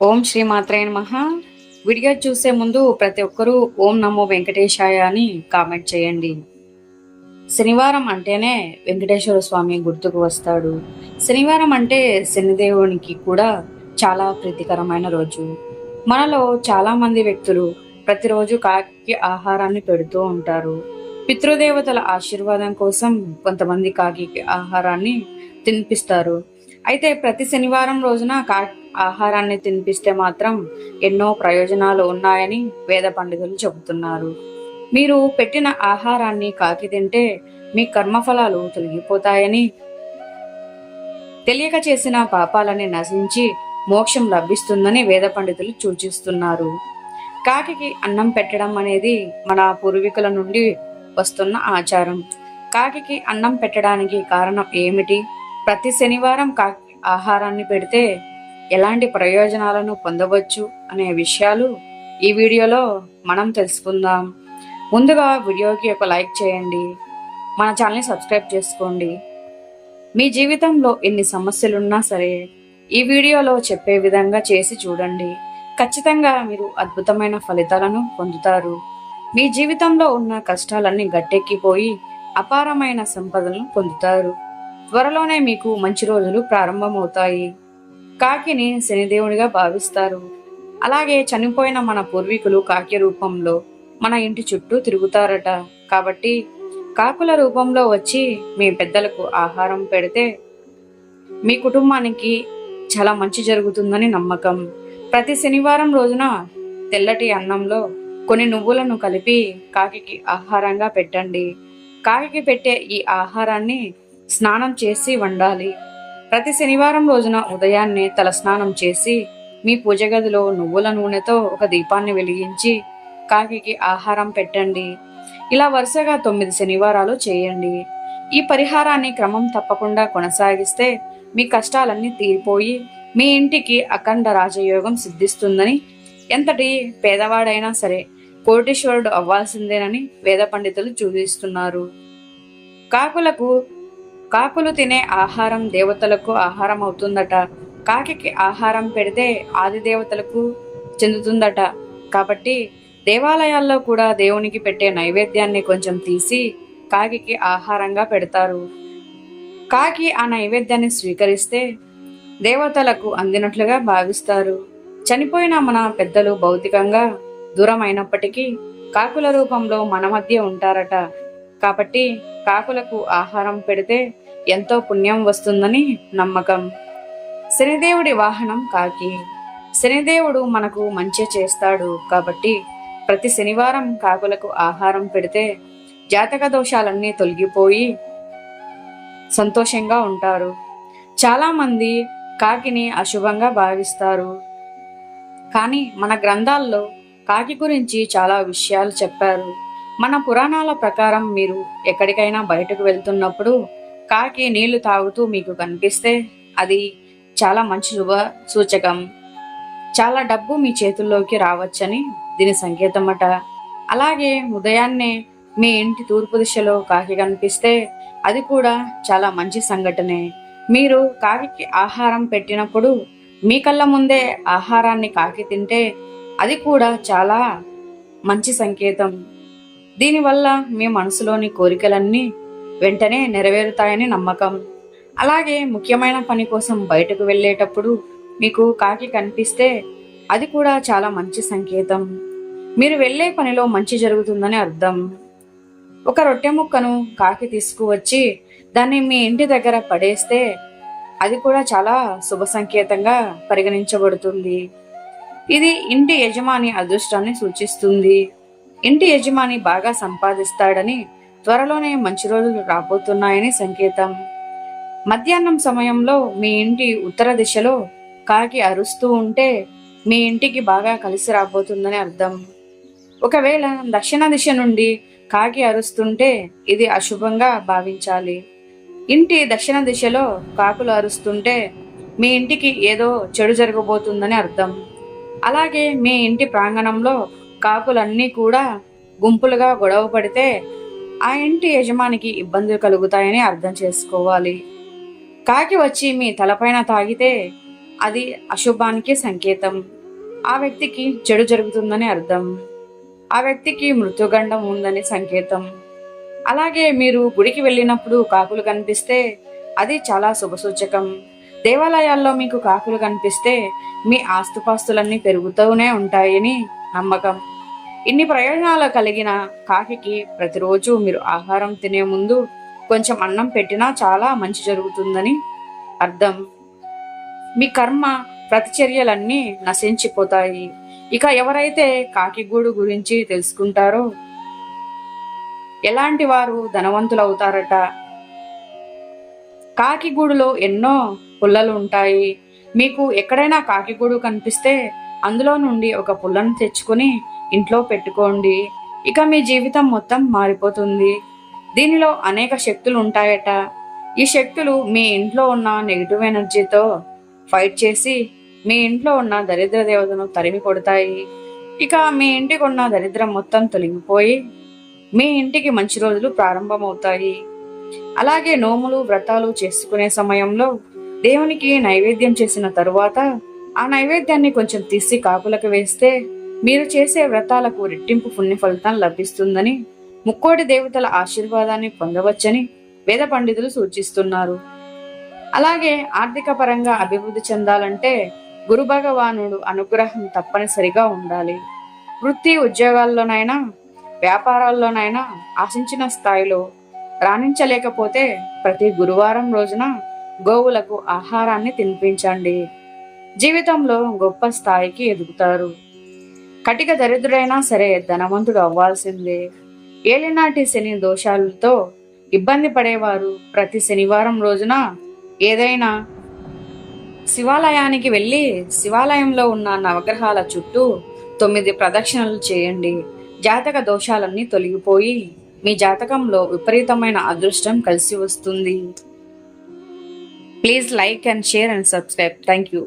ఓం శ్రీ మాత్రే మహా వీడియో చూసే ముందు ప్రతి ఒక్కరూ ఓం నమో వెంకటేశాయ అని కామెంట్ చేయండి. శనివారం అంటేనే వెంకటేశ్వర స్వామి గుర్తుకు వస్తాడు. శనివారం అంటే శనిదేవునికి కూడా చాలా ప్రీతికరమైన రోజు. మనలో చాలా మంది వ్యక్తులు ప్రతిరోజు కాకి ఆహారాన్ని పెడుతూ ఉంటారు. పితృదేవతల ఆశీర్వాదం కోసం కొంతమంది కాకి ఆహారాన్ని తినిపిస్తారు. అయితే ప్రతి శనివారం రోజున కా ఆహారాన్ని తినిపిస్తే మాత్రం ఎన్నో ప్రయోజనాలు ఉన్నాయని వేద పండితులు చెబుతున్నారు. మీరు పెట్టిన ఆహారాన్ని కాకి తింటే మీ కర్మఫలాలు తొలగిపోతాయని తెలియక చేసిన పాపాలని నశించి మోక్షం లభిస్తుందని వేద పండితులు సూచిస్తున్నారు. కాకి అన్నం పెట్టడం అనేది మన పూర్వీకుల నుండి వస్తున్న ఆచారం. కాకి అన్నం పెట్టడానికి కారణం ఏమిటి? ప్రతి శనివారం కా ఆహారాన్ని పెడితే ఎలాంటి ప్రయోజనాలను పొందవచ్చు అనే విషయాలు ఈ వీడియోలో మనం తెలుసుకుందాం. ముందుగా వీడియోకి ఒక లైక్ చేయండి. మన ఛానల్ని సబ్స్క్రైబ్ చేసుకోండి. మీ జీవితంలో ఎన్ని సమస్యలున్నా సరే ఈ వీడియోలో చెప్పే విధంగా చేసి చూడండి. ఖచ్చితంగా మీరు అద్భుతమైన ఫలితాలను పొందుతారు. మీ జీవితంలో ఉన్న కష్టాలన్నీ గట్టెక్కిపోయి అపారమైన సంపదలను పొందుతారు. త్వరలోనే మీకు మంచి రోజులు ప్రారంభమవుతాయి. కాకిని శనిదేవుడిగా భావిస్తారు. అలాగే చనిపోయిన మన పూర్వీకులు కాకి రూపంలో మన ఇంటి చుట్టూ తిరుగుతారట. కాబట్టి కాకుల రూపంలో వచ్చి మీ పెద్దలకు ఆహారం పెడితే మీ కుటుంబానికి చాలా మంచి జరుగుతుందని నమ్మకం. ప్రతి శనివారం రోజున తెల్లటి అన్నంలో కొన్ని నువ్వులను కలిపి కాకికి ఆహారంగా పెట్టండి. కాకి పెట్టే ఈ ఆహారాన్ని స్నానం చేసి వండాలి. ప్రతి శనివారం రోజున ఉదయాన్నే తలస్నానం చేసి మీ పూజ గదిలో నువ్వుల నూనెతో ఒక దీపాన్ని వెలిగించి కాకికి ఆహారం పెట్టండి. ఇలా వరుసగా తొమ్మిది శనివారాలు చేయండి. ఈ పరిహారాన్ని క్రమం తప్పకుండా కొనసాగిస్తే మీ కష్టాలన్నీ తీరిపోయి మీ ఇంటికి అఖండ రాజయోగం సిద్ధిస్తుందని ఎంతటి పేదవాడైనా సరే కోటీశ్వరుడు అవ్వాల్సిందేనని వేద పండితులు చూపిస్తున్నారు. కాకులకు కాకులు తినే ఆహారం దేవతలకు ఆహారం అవుతుందట కాకి ఆహారం పెడితే ఆది దేవతలకు చెందుతుందట. కాబట్టి దేవాలయాల్లో కూడా దేవునికి పెట్టే నైవేద్యాన్ని కొంచెం తీసి కాకికి ఆహారంగా పెడతారు. కాకి ఆ నైవేద్యాన్ని స్వీకరిస్తే దేవతలకు అందినట్లుగా భావిస్తారు. చనిపోయిన మన పెద్దలు భౌతికంగా దూరం అయినప్పటికీ కాకుల రూపంలో మన మధ్య ఉంటారట. కాబట్టి కాకులకు ఆహారం పెడితే ఎంతో పుణ్యం వస్తుందని నమ్మకం. శనిదేవుడి వాహనం కాకి. శనిదేవుడు మనకు మంచి చేస్తాడు కాబట్టి ప్రతి శనివారం కాకులకు ఆహారం పెడితే జాతక దోషాలన్నీ తొలగిపోయి సంతోషంగా ఉంటారు. చాలామంది కాకిని అశుభంగా భావిస్తారు. కానీ మన గ్రంథాల్లో కాకి గురించి చాలా విషయాలు చెప్పారు. మన పురాణాల ప్రకారం మీరు ఎక్కడికైనా బయటకు వెళ్తున్నప్పుడు కాకి నీళ్ళు తాగుతూ మీకు కనిపిస్తే అది చాలా మంచి శుభ సూచకం. చాలా డబ్బు మీ చేతుల్లోకి రావచ్చని దీని సంకేతమట. అలాగే ఉదయాన్నే మీ ఇంటి తూర్పు దిశలో కాకి కనిపిస్తే అది కూడా చాలా మంచి సంఘటనే. మీరు కాకి ఆహారం పెట్టినప్పుడు మీ కళ్ళ ముందే ఆహారాన్ని కాకి తింటే అది కూడా చాలా మంచి సంకేతం. దీనివల్ల మీ మనసులోని కోరికలన్నీ వెంటనే నెరవేరుతాయని నమ్మకం. అలాగే ముఖ్యమైన పని కోసం బయటకు వెళ్ళేటప్పుడు మీకు కాకి కనిపిస్తే అది కూడా చాలా మంచి సంకేతం. మీరు వెళ్ళే పనిలో మంచి జరుగుతుందని అర్థం. ఒక రొట్టె ముక్కను కాకి తీసుకువచ్చి దాన్ని మీ ఇంటి దగ్గర పడేస్తే అది కూడా చాలా శుభ సంకేతంగా పరిగణించబడుతుంది. ఇది ఇంటి యజమాని అదృష్టాన్ని సూచిస్తుంది. ఇంటి యజమాని బాగా సంపాదిస్తాడని త్వరలోనే మంచి రోజులు రాబోతున్నాయని సంకేతం. మధ్యాహ్నం సమయంలో మీ ఇంటి ఉత్తర దిశలో కాకి అరుస్తూ ఉంటే మీ ఇంటికి బాగా కలిసి రాబోతుందని అర్థం. ఒకవేళ దక్షిణ దిశ నుండి కాకి అరుస్తుంటే ఇది అశుభంగా భావించాలి. ఇంటి దక్షిణ దిశలో కాకులు అరుస్తుంటే మీ ఇంటికి ఏదో చెడు జరగబోతుందని అర్థం. అలాగే మీ ఇంటి ప్రాంగణంలో కాకులన్నీ కూడా గుంపులుగా గొడవ పడితే ఆ ఇంటి యజమానికి ఇబ్బందులు కలుగుతాయని అర్థం చేసుకోవాలి. కాకి వచ్చి మీ తలపైన తాగితే అది అశుభానికి సంకేతం. ఆ వ్యక్తికి చెడు జరుగుతుందని అర్థం. ఆ వ్యక్తికి మృత్యుగండం ఉందని సంకేతం. అలాగే మీరు గుడికి వెళ్ళినప్పుడు కాకులు కనిపిస్తే అది చాలా శుభసూచకం. దేవాలయాల్లో మీకు కాకులు కనిపిస్తే మీ ఆస్తుపాస్తులన్నీ పెరుగుతూనే ఉంటాయని నమ్మకం. ఇన్ని ప్రయోజనాలు కలిగిన కాకికి ప్రతిరోజు మీరు ఆహారం తినే ముందు కొంచెం అన్నం పెట్టినా చాలా మంచి జరుగుతుందని అర్థం. మీ కర్మ ప్రతిచర్యలన్నీ నశించిపోతాయి. ఇక ఎవరైతే కాకిగూడు గురించి తెలుసుకుంటారో ఎలాంటి వారు ధనవంతులు అవుతారట కాకిగూడులో ఎన్నో పుల్లలు ఉంటాయి మీకు ఎక్కడైనా కాకిగూడు కనిపిస్తే అందులో నుండి ఒక పుల్లను తెచ్చుకొని ఇంట్లో పెట్టుకోండి. ఇక మీ జీవితం మొత్తం మారిపోతుంది. దీనిలో అనేక శక్తులు ఉంటాయట. ఈ శక్తులు మీ ఇంట్లో ఉన్న నెగిటివ్ ఎనర్జీతో ఫైట్ చేసి మీ ఇంట్లో ఉన్న దరిద్ర దేవతను తరిమి కొడతాయి. ఇక మీ ఇంటికి ఉన్న దరిద్రం మొత్తం తొలగిపోయి మీ ఇంటికి మంచి రోజులు ప్రారంభమవుతాయి. అలాగే నోములు వ్రతాలు చేసుకునే సమయంలో దేవునికి నైవేద్యం చేసిన తరువాత ఆ నైవేద్యాన్ని కొంచెం తీసి కాకులకు వేస్తే మీరు చేసే వ్రతాలకు రెట్టింపు పుణ్య ఫలితం లభిస్తుందని ముక్కోటి దేవతల ఆశీర్వాదాన్ని పొందవచ్చని వేద పండితులు సూచిస్తున్నారు. అలాగే ఆర్థిక పరంగా అభివృద్ధి చెందాలంటే గురు భగవానుడు అనుగ్రహం తప్పనిసరిగా ఉండాలి. వృత్తి ఉద్యోగాల్లోనైనా వ్యాపారాల్లోనైనా ఆశించిన స్థాయిలో రాణించలేకపోతే ప్రతి గురువారం రోజున గోవులకు ఆహారాన్ని తినిపించండి. జీవితంలో గొప్ప స్థాయికి ఎదుగుతారు. కటిక దరిద్రుడైనా సరే ధనవంతుడు అవ్వాల్సిందే. ఏలినాటి శని దోషాలతో ఇబ్బంది పడేవారు ప్రతి శనివారం రోజున ఏదైనా శివాలయానికి వెళ్ళి శివాలయంలో ఉన్న నవగ్రహాల చుట్టూ తొమ్మిది ప్రదక్షిణలు చేయండి. జాతక దోషాలన్నీ తొలగిపోయి మీ జాతకంలో విపరీతమైన అదృష్టం కలిసి వస్తుంది. Please like and share and subscribe. Thank you.